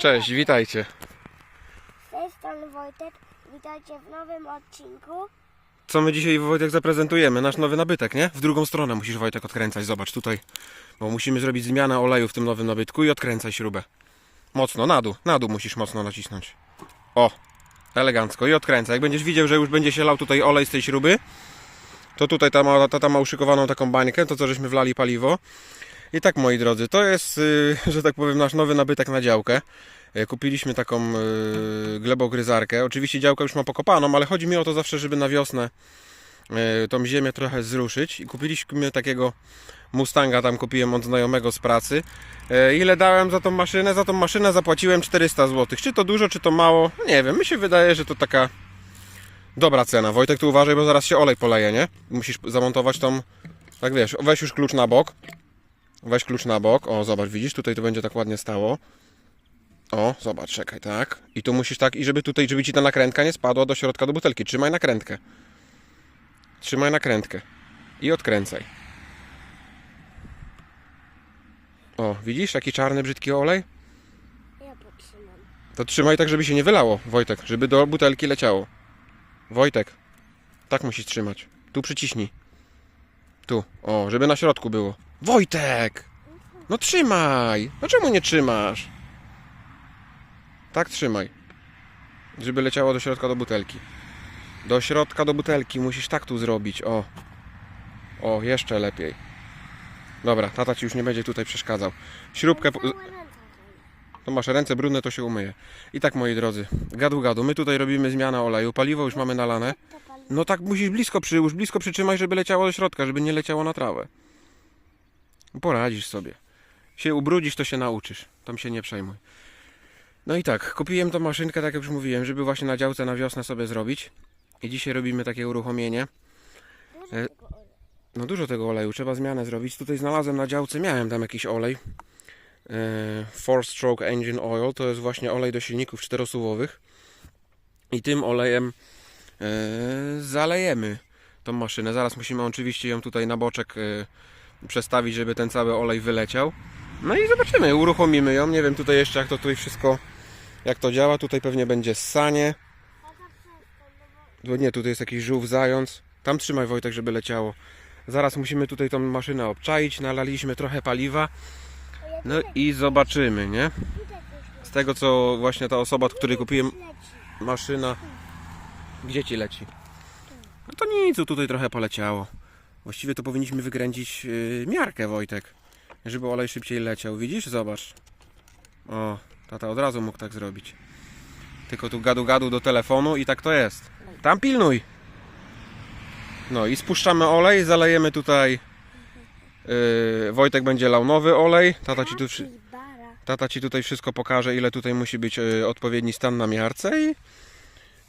Cześć, witajcie. Z tej strony Wojtek. Witajcie w nowym odcinku. Co my dzisiaj Wojtek zaprezentujemy? Nasz nowy nabytek, nie? W drugą stronę musisz Wojtek odkręcać, zobacz tutaj. Bo musimy zrobić zmianę oleju w tym nowym nabytku i odkręcaj śrubę. Mocno, na dół, na dół musisz mocno nacisnąć. O, elegancko i odkręcaj. Jak będziesz widział, że już będzie się lał tutaj olej z tej śruby, to tutaj ta ma, tata ma uszykowaną taką bańkę, to co żeśmy wlali paliwo. I tak moi drodzy, to jest, y, że tak powiem, nasz nowy nabytek na działkę. Y, Kupiliśmy taką y, glebogryzarkę. Oczywiście działkę już ma pokopaną, ale chodzi mi o to zawsze, żeby na wiosnę tą ziemię trochę zruszyć. I kupiliśmy takiego Mustanga, tam kupiłem od znajomego z pracy. Ile dałem za tą maszynę? Za tą maszynę zapłaciłem 400 zł. Czy to dużo, czy to mało? Nie wiem, mi się wydaje, że to taka dobra cena. Wojtek, tu uważaj, bo zaraz się olej poleje, nie? Musisz zamontować tą, tak wiesz, weź już klucz na bok. Weź klucz na bok. O, zobacz, widzisz, tutaj to będzie tak ładnie stało. O, zobacz, czekaj, tak. I tu musisz tak, i żeby tutaj, żeby ci ta nakrętka nie spadła do środka do butelki. Trzymaj nakrętkę. Trzymaj nakrętkę. I odkręcaj. O, widzisz, jaki czarny, brzydki olej? Ja potrzymam. To trzymaj tak, żeby się nie wylało, Wojtek, żeby do butelki leciało. Wojtek, tak musisz trzymać. Tu przyciśnij. Tu, o, żeby na środku było. Wojtek! No trzymaj! No czemu nie trzymasz? Tak trzymaj. Żeby leciało do środka do butelki. Do środka do butelki musisz tak tu zrobić, o. O, jeszcze lepiej. Dobra, tata ci już nie będzie tutaj przeszkadzał. Śrubkę... to masz ręce brudne, to się umyje. I tak, moi drodzy, gadu gadu, my tutaj robimy zmianę oleju, paliwo już mamy nalane. No tak musisz blisko przyłóż, blisko przytrzymaj, żeby leciało do środka, żeby nie leciało na trawę. Poradzisz sobie. Się ubrudzisz, to się nauczysz. Tam się nie przejmuj. No i tak, kupiłem tą maszynkę, tak jak już mówiłem, żeby właśnie na działce na wiosnę sobie zrobić. I dzisiaj robimy takie uruchomienie. E. No dużo tego oleju, trzeba zmianę zrobić. Tutaj znalazłem na działce, miałem tam jakiś olej. E, Four Stroke Engine Oil, to jest właśnie olej do silników czterosuwowych. I tym olejem e, zalejemy tą maszynę. Zaraz musimy oczywiście ją tutaj na boczek e, przestawić, żeby ten cały olej wyleciał. No i zobaczymy, uruchomimy ją. Nie wiem tutaj jeszcze jak to tutaj wszystko, jak to działa. Tutaj pewnie będzie ssanie. Bo- nie, tutaj jest jakiś żółw zając. Tam trzymaj Wojtek, żeby leciało. Zaraz musimy tutaj tą maszynę obczaić. Nalaliśmy trochę paliwa. No i zobaczymy, nie? Z tego co właśnie ta osoba, od której kupiłem maszyna. Gdzie ci leci? No to nic, tutaj trochę poleciało. Właściwie to powinniśmy wykręcić yy, miarkę, Wojtek. Żeby olej szybciej leciał. Widzisz? Zobacz. O, tata od razu mógł tak zrobić. Tylko tu gadu gadu do telefonu i tak to jest. Tam pilnuj. No i spuszczamy olej, zalejemy tutaj. Yy, Wojtek będzie lał nowy olej. Tata ci tu. Tata ci tutaj wszystko pokaże, ile tutaj musi być e, odpowiedni stan na miarce i,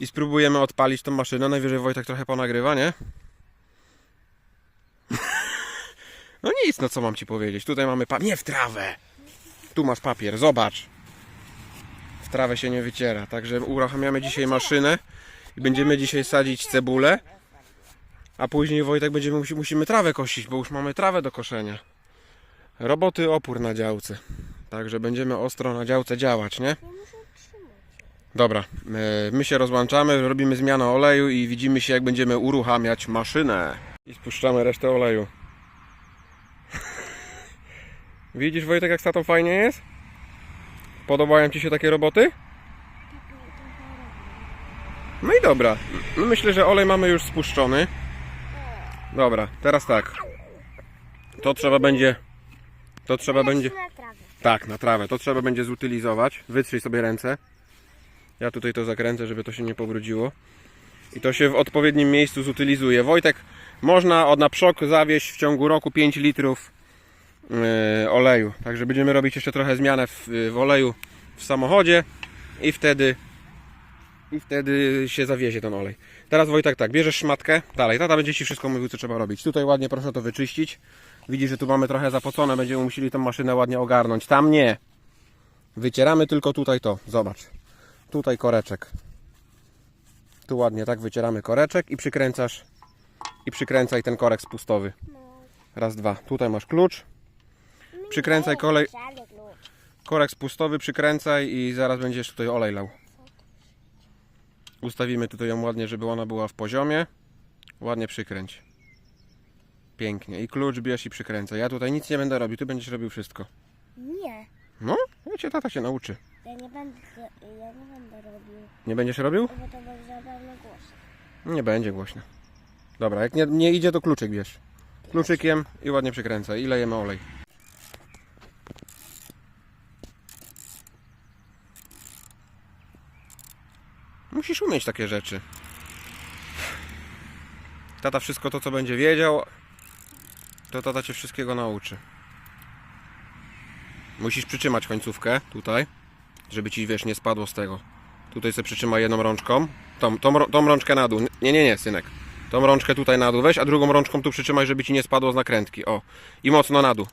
i spróbujemy odpalić tą maszynę. Najwyżej Wojtek trochę ponagrywa, nie? No nic, no co mam ci powiedzieć. Tutaj mamy papier. Nie w trawę! Tu masz papier, zobacz. W trawę się nie wyciera. Także uruchamiamy dzisiaj maszynę i będziemy dzisiaj sadzić cebulę. A później Wojtek będziemy musi, musimy trawę kosić, bo już mamy trawę do koszenia. Roboty opór na działce. Także będziemy ostro na działce działać, nie? Dobra, e, my się rozłączamy, robimy zmianę oleju i widzimy się jak będziemy uruchamiać maszynę. I spuszczamy resztę oleju. Widzisz Wojtek jak z tatą fajnie jest? Podobają Ci się takie roboty? No i dobra, no myślę, że olej mamy już spuszczony. Dobra, teraz tak. To trzeba będzie... To trzeba będzie... Tak, na trawę. To trzeba będzie zutylizować. Wytrzyj sobie ręce. Ja tutaj to zakręcę, żeby to się nie pobrudziło. I to się w odpowiednim miejscu zutylizuje. Wojtek, można od na przok zawieść w ciągu roku 5 litrów yy, oleju. Także będziemy robić jeszcze trochę zmianę w, w oleju w samochodzie i wtedy i wtedy się zawiezie ten olej. Teraz Wojtek tak, bierzesz szmatkę, dalej, tata będzie Ci wszystko mówił co trzeba robić. Tutaj ładnie proszę to wyczyścić. Widzisz, że tu mamy trochę zapocone, będziemy musieli tą maszynę ładnie ogarnąć. Tam nie. Wycieramy tylko tutaj to, zobacz. Tutaj koreczek. Tu ładnie tak wycieramy koreczek i przykręcasz i przykręcaj ten korek spustowy. Raz, dwa. Tutaj masz klucz. Przykręcaj kolej. Korek spustowy przykręcaj i zaraz będziesz tutaj olej lał. Ustawimy tutaj ją ładnie, żeby ona była w poziomie. Ładnie przykręć. Pięknie. I klucz bierz i przykręcaj. Ja tutaj nic nie będę robił, ty będziesz robił wszystko. Nie, No, ja cię tata się nauczy. ja nie będę, ja nie będę robił, Nie będziesz robił? bo to będzie za bardzo głośno. Nie będzie głośno. Dobra, jak nie, nie idzie, to kluczyk bierz. Kluczykiem i ładnie przykręcaj. I lejemy olej. Musisz umieć takie rzeczy. Tata wszystko to, co będzie wiedział, to tata cię wszystkiego nauczy. Musisz przytrzymać końcówkę tutaj, żeby ci, wiesz, nie spadło z tego. Tutaj sobie przytrzymaj jedną rączką. Tą, tą, tą rączkę na dół. Nie, nie, nie, synek. Tą rączkę tutaj na dół weź, a drugą rączką tu przytrzymaj, żeby ci nie spadło z nakrętki. O. I mocno na dół.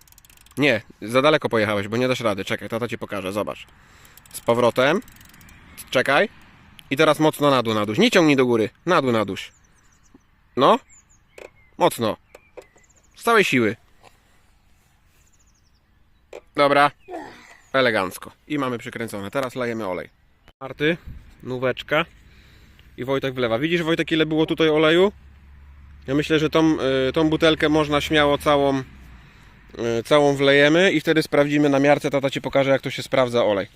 Nie, za daleko pojechałeś, bo nie dasz rady. Czekaj, tata ci pokaże, zobacz. Z powrotem. Czekaj. I teraz mocno na dół, na dół. Nie ciągnij do góry. Na dół, na dół. No. Mocno. Z całej siły. Dobra. Elegancko. I mamy przykręcone. Teraz lejemy olej. Marty, nóweczka i Wojtek wlewa. Widzisz Wojtek ile było tutaj oleju? Ja myślę, że tą, y, tą butelkę można śmiało całą, y, całą wlejemy i wtedy sprawdzimy na miarce. Tata Ci pokaże jak to się sprawdza olej.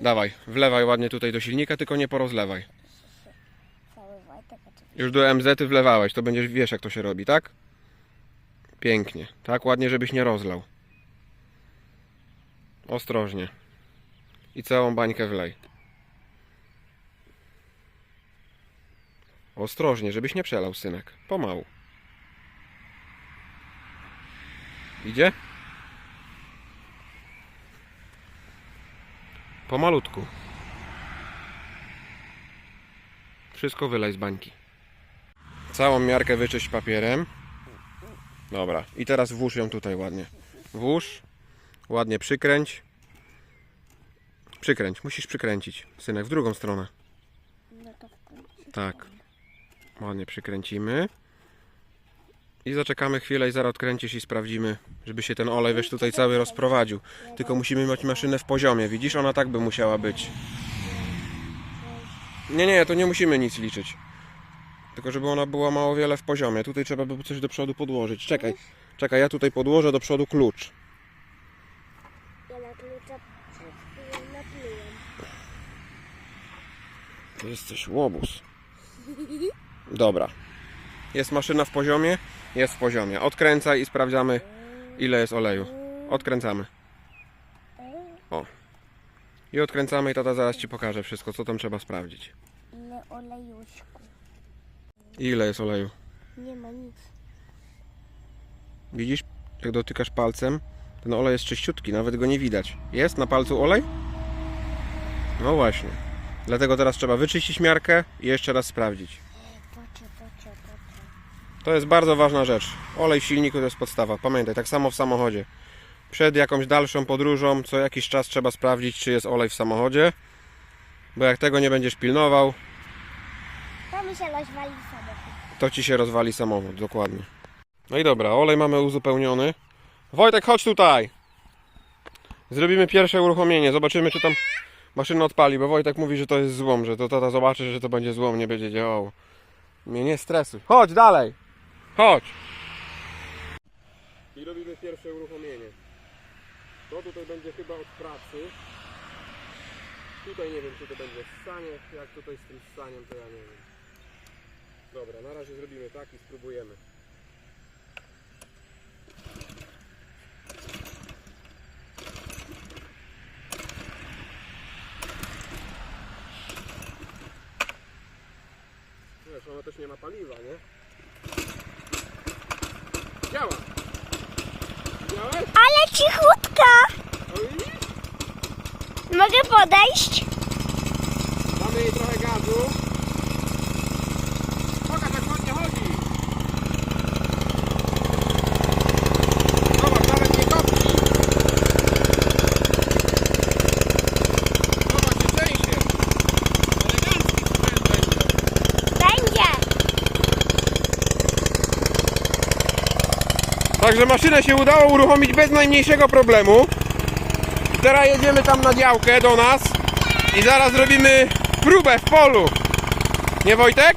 Dawaj, wlewaj ładnie tutaj do silnika, tylko nie porozlewaj. Już do MZ ty wlewałeś, to będziesz wiesz jak to się robi, tak? Pięknie. Tak ładnie, żebyś nie rozlał. Ostrożnie. I całą bańkę wlej. Ostrożnie, żebyś nie przelał, synek. Pomału. Idzie? Pomalutku. Wszystko wylej z bańki. Całą miarkę wyczyść papierem. Dobra. I teraz włóż ją tutaj ładnie. Włóż. Ładnie przykręć. Przykręć. Musisz przykręcić. Synek, w drugą stronę. No. Tak. Ładnie przykręcimy. I zaczekamy chwilę i zaraz odkręcisz i sprawdzimy, żeby się ten olej wiesz tutaj cały rozprowadził. Tylko musimy mieć maszynę w poziomie. Widzisz, ona tak by musiała być. Nie, nie, to nie musimy nic liczyć. Tylko żeby ona była mało wiele w poziomie. Tutaj trzeba by coś do przodu podłożyć. Czekaj, czekaj, ja tutaj podłożę do przodu klucz. Ja na klucza naplułem. To jesteś łobuz. Dobra. Jest maszyna w poziomie? Jest w poziomie. Odkręcaj i sprawdzamy ile jest oleju. Odkręcamy. O. I odkręcamy i tata zaraz Ci pokaże wszystko, co tam trzeba sprawdzić. Ile olejuszku. Ile jest oleju? Nie ma nic. Widzisz? Jak dotykasz palcem, ten olej jest czyściutki, nawet go nie widać. Jest na palcu olej? No właśnie. Dlatego teraz trzeba wyczyścić miarkę i jeszcze raz sprawdzić. To jest bardzo ważna rzecz. Olej w silniku to jest podstawa. Pamiętaj, tak samo w samochodzie. Przed jakąś dalszą podróżą co jakiś czas trzeba sprawdzić, czy jest olej w samochodzie. Bo jak tego nie będziesz pilnował, To mi się rozwali samochód. to ci się rozwali samochód, dokładnie. No i dobra, olej mamy uzupełniony. Wojtek, chodź tutaj! Zrobimy pierwsze uruchomienie, zobaczymy czy tam maszyna odpali, bo Wojtek mówi, że to jest złom, że to tata zobaczy, że to będzie złom, nie będzie działało. Mnie nie stresuj. Chodź dalej! Chodź! I robimy pierwsze uruchomienie. To tutaj będzie chyba od pracy. Tutaj nie wiem, czy to będzie ssanie. Jak tutaj z tym ssaniem, to ja nie wiem. Dobra, na razie zrobimy tak i spróbujemy. Wiesz, ona też nie ma paliwa, nie? Działa! Widziałeś? Ale cichutka! Mogę podejść? Damy jej trochę gazu. Pokaż jak ładnie chodzi. Zobacz, nawet nie kopci. Zobacz, się trzęsie. Elegancki sprzęt będzie. Będzie. Także maszynę się udało uruchomić bez najmniejszego problemu. Teraz jedziemy tam na działkę do nas i zaraz zrobimy próbę w polu. Nie Wojtek?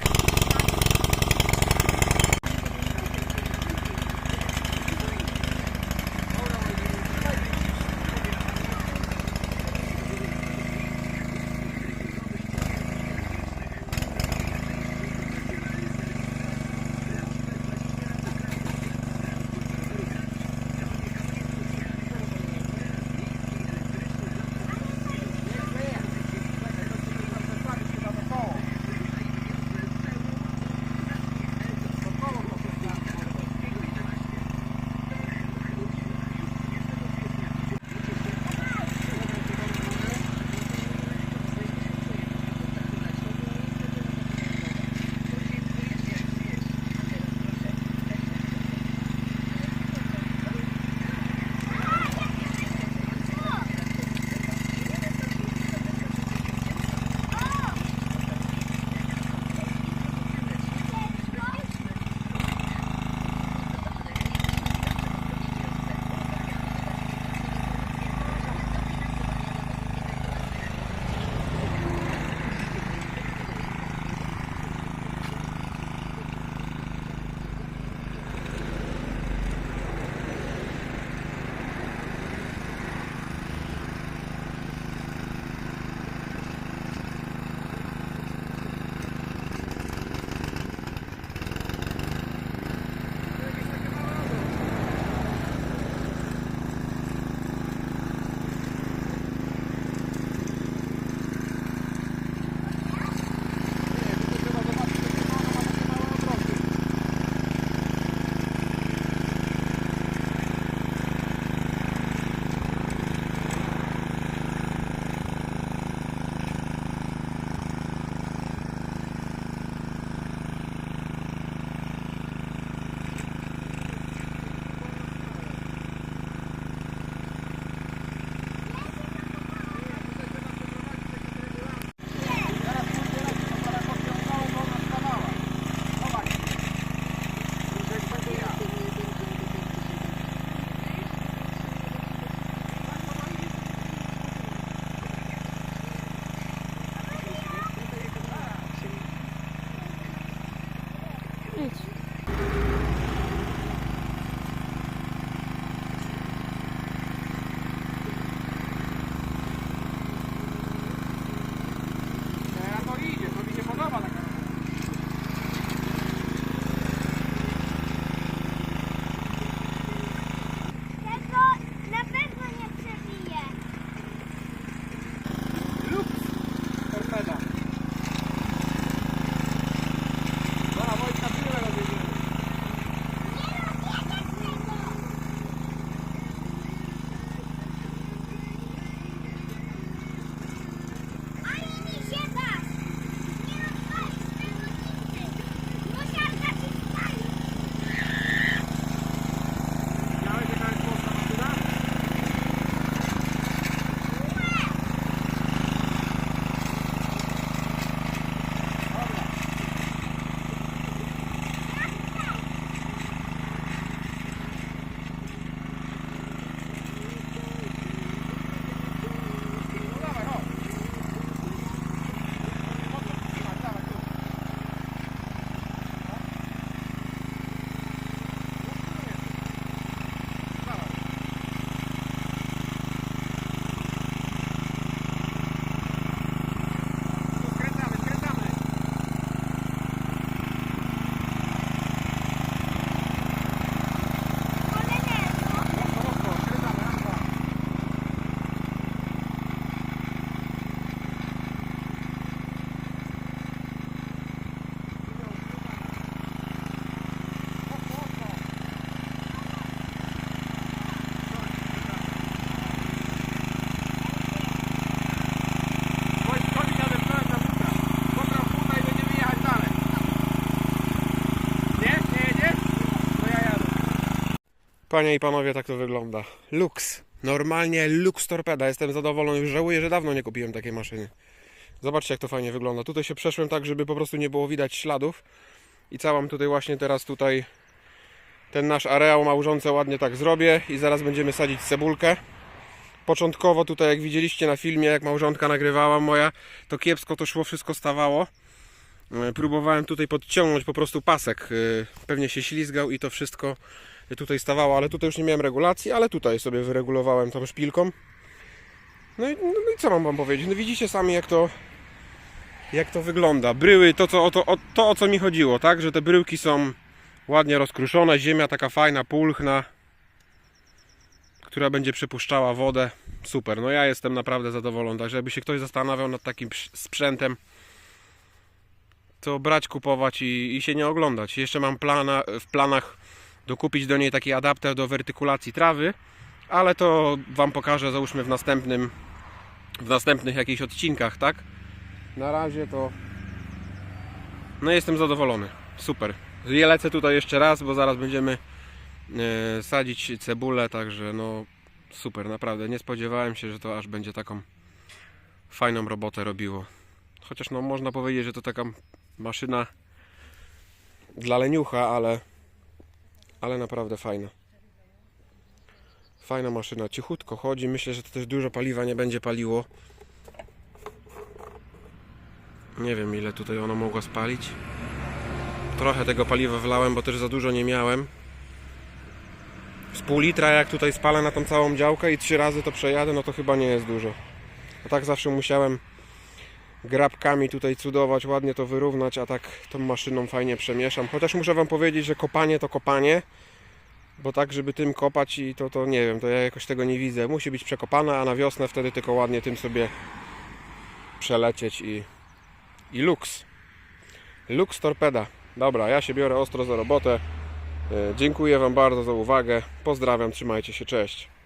Tego Panie i panowie, tak to wygląda. Lux. Normalnie Lux Torpeda. Jestem zadowolony. Żałuję, że dawno nie kupiłem takiej maszyny. Zobaczcie, jak to fajnie wygląda. Tutaj się przeszłem tak, żeby po prostu nie było widać śladów. I całam tutaj właśnie teraz tutaj ten nasz areał małżonce ładnie tak zrobię i zaraz będziemy sadzić cebulkę. Początkowo tutaj, jak widzieliście na filmie, jak małżonka nagrywała moja, to kiepsko to szło, wszystko stawało. E, Próbowałem tutaj podciągnąć po prostu pasek. e, Pewnie się ślizgał i to wszystko tutaj stawało, ale tutaj już nie miałem regulacji, ale tutaj sobie wyregulowałem tą szpilką. No i, no i co mam wam powiedzieć? No widzicie sami jak to jak to wygląda. Bryły, to, co, o to, o, to o co mi chodziło, tak? Że te bryłki są ładnie rozkruszone, ziemia taka fajna, pulchna, która będzie przepuszczała wodę. Super, no ja jestem naprawdę zadowolony. Także jakby się ktoś zastanawiał nad takim sprzętem, to brać, kupować i, i się nie oglądać. Jeszcze mam plana, w planach dokupić do niej taki adapter do wertykulacji trawy, ale to Wam pokażę załóżmy w następnym w następnych jakichś odcinkach, tak? Na razie to no jestem zadowolony. Super. Ja lecę tutaj jeszcze raz, bo zaraz będziemy e, sadzić cebulę, także no super, naprawdę. Nie spodziewałem się, że to aż będzie taką fajną robotę robiło. Chociaż no można powiedzieć, że to taka maszyna dla leniucha, ale ale naprawdę fajna. Fajna maszyna, cichutko chodzi. Myślę, że to też dużo paliwa nie będzie paliło. Nie wiem ile tutaj ono mogło spalić. Trochę tego paliwa wlałem, bo też za dużo nie miałem. Z pół litra jak tutaj spalę na tą całą działkę i trzy razy to przejadę, no to chyba nie jest dużo. A tak zawsze musiałem grabkami tutaj cudować, ładnie to wyrównać, a tak tą maszyną fajnie przemieszam. Chociaż muszę Wam powiedzieć, że kopanie to kopanie, bo tak, żeby tym kopać i to, to nie wiem, to ja jakoś tego nie widzę. Musi być przekopana, a na wiosnę wtedy tylko ładnie tym sobie przelecieć i, i luks. Lux torpeda. Dobra, ja się biorę ostro za robotę. E, Dziękuję Wam bardzo za uwagę. Pozdrawiam, trzymajcie się, cześć.